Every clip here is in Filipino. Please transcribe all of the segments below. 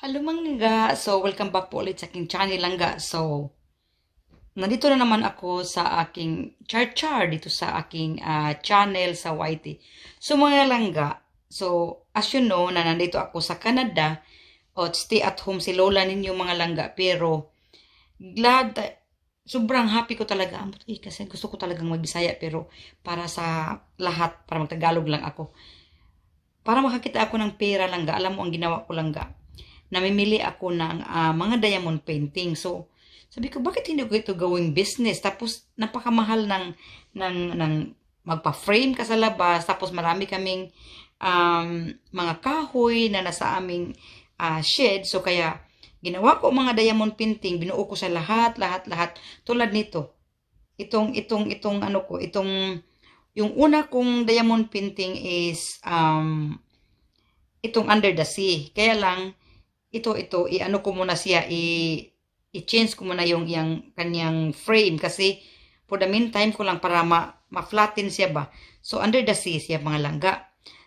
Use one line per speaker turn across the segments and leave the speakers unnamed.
Hello mga So, welcome back po ulit sa aking channel langga. So, nandito na naman ako sa aking char-char dito sa aking ah, channel sa YT. So, mga langga, so, as you know, na nandito ako sa Canada, o stay at home si Lola ninyo mga langga, pero glad, sobrang happy ko talaga. Eh, kasi gusto ko talagang magbisaya, pero para sa lahat, para magtagalog lang ako. Para makakita ako ng pera langga, alam mo ang ginawa ko langga namimili ako ng ah, mga diamond painting. So, sabi ko, bakit hindi ko ito gawing business? Tapos, napakamahal ng, ng, ng magpa-frame ka sa labas. Tapos, marami kaming um, mga kahoy na nasa aming ah, shed. So, kaya, ginawa ko mga diamond painting. Binuo ko sa lahat, lahat, lahat. Tulad nito. Itong, itong, itong, ano ko, itong, yung una kong diamond painting is, um, itong under the sea. Kaya lang, ito, ito, i-ano ko muna siya, i-change ko muna yung, yung kanyang frame kasi for the meantime ko lang para ma, ma-flatten siya ba. So, under the sea siya mga langga.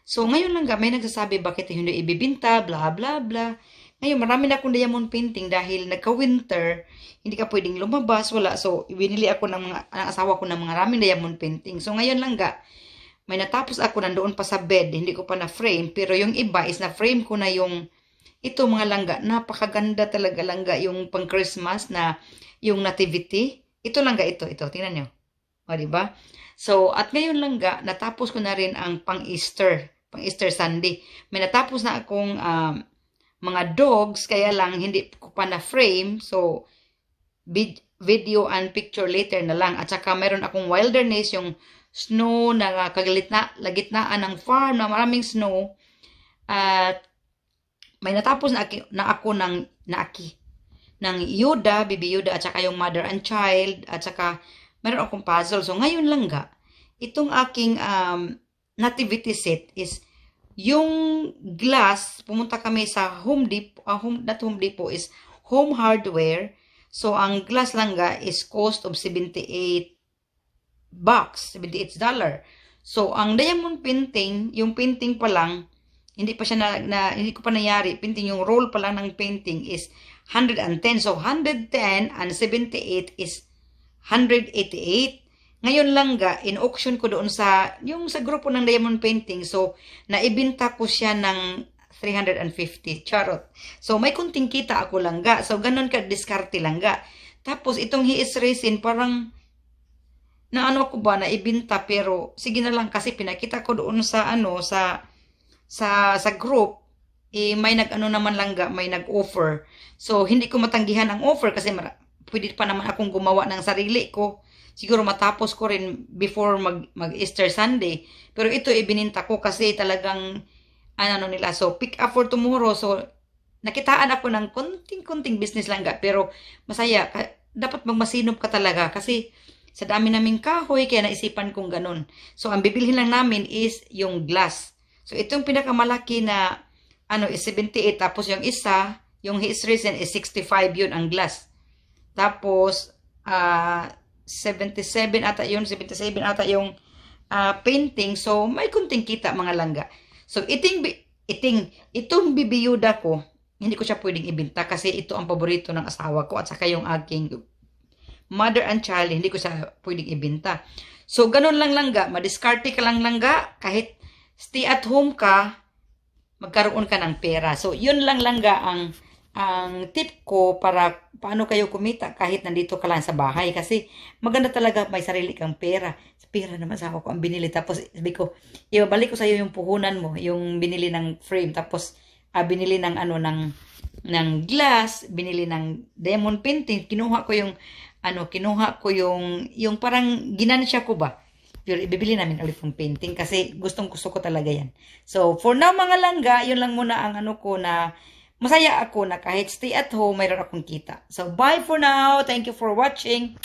So, ngayon langga, may nagsasabi bakit hindi ibibinta, bla bla bla. Ngayon, marami na akong diamond painting dahil nagka-winter, hindi ka pwedeng lumabas, wala. So, binili ako ng mga, ng asawa ko ng mga maraming diamond painting. So, ngayon langga, may natapos ako nandoon pa sa bed, hindi ko pa na-frame, pero yung iba is na-frame ko na yung ito mga langga, napakaganda talaga langga yung pang Christmas na yung nativity. Ito langga ito, ito, tingnan nyo. O, di ba? So, at ngayon langga, natapos ko na rin ang pang Easter, pang Easter Sunday. May natapos na akong um, mga dogs, kaya lang hindi ko pa na frame. So, vid- video and picture later na lang. At saka meron akong wilderness, yung snow na kagitna, lagitnaan ng farm na maraming snow. At may natapos na, aki, na ako ng naaki ng Yoda, Bibi Yoda, at saka yung Mother and Child, at saka meron akong puzzle. So, ngayon lang ga, itong aking um, nativity set is yung glass, pumunta kami sa Home Depot, uh, home, not Home Depot, is Home Hardware. So, ang glass lang ga is cost of 78 bucks, 78 dollar. So, ang diamond painting, yung painting pa lang, hindi pa siya na, na hindi ko pa nangyari, painting yung roll pa lang ng painting is 110. So, 110 and 78 is 188. Ngayon lang ga, in-auction ko doon sa, yung sa grupo ng diamond painting. So, naibinta ko siya ng 350. Charot. So, may kunting kita ako lang ga. So, ganun ka, diskarte lang ga. Tapos, itong he is racing, parang, na ano ko ba, na ibinta, pero, sige na lang, kasi pinakita ko doon sa, ano, sa, sa sa group eh may nag-ano naman lang ga, may nag-offer. So hindi ko matanggihan ang offer kasi pwede pa naman akong gumawa ng sarili ko. Siguro matapos ko rin before mag, mag Easter Sunday. Pero ito ibininta ko kasi talagang ano nila. So pick up for tomorrow. So nakitaan ako ng konting-konting business lang ga. Pero masaya. Dapat magmasinop ka talaga kasi sa dami naming kahoy kaya naisipan kong ganun. So ang bibilhin lang namin is yung glass. So, itong pinakamalaki na ano is 78. Tapos, yung isa, yung his reason is 65 yun ang glass. Tapos, uh, 77 ata yun. 77 ata yung uh, painting. So, may kunting kita mga langga. So, iting, iting, itong bibiyuda ko, hindi ko siya pwedeng ibinta kasi ito ang paborito ng asawa ko at saka yung aking mother and child, hindi ko siya pwedeng ibinta. So, ganun lang langga. Madiskarte ka lang langga kahit stay at home ka, magkaroon ka ng pera. So, yun lang langga ang ang tip ko para paano kayo kumita kahit nandito ka lang sa bahay. Kasi maganda talaga may sarili kang pera. Pera naman sa ako ko ang binili. Tapos sabi ko, ibabalik ko sa iyo yung puhunan mo, yung binili ng frame. Tapos uh, binili ng ano ng ng glass, binili ng diamond painting, kinuha ko yung ano, kinuha ko yung yung parang ginansya ko ba pero ibibili namin ulit yung painting kasi gustong gusto ko talaga yan. So, for now mga langga, yun lang muna ang ano ko na masaya ako na kahit stay at home, mayroon akong kita. So, bye for now. Thank you for watching.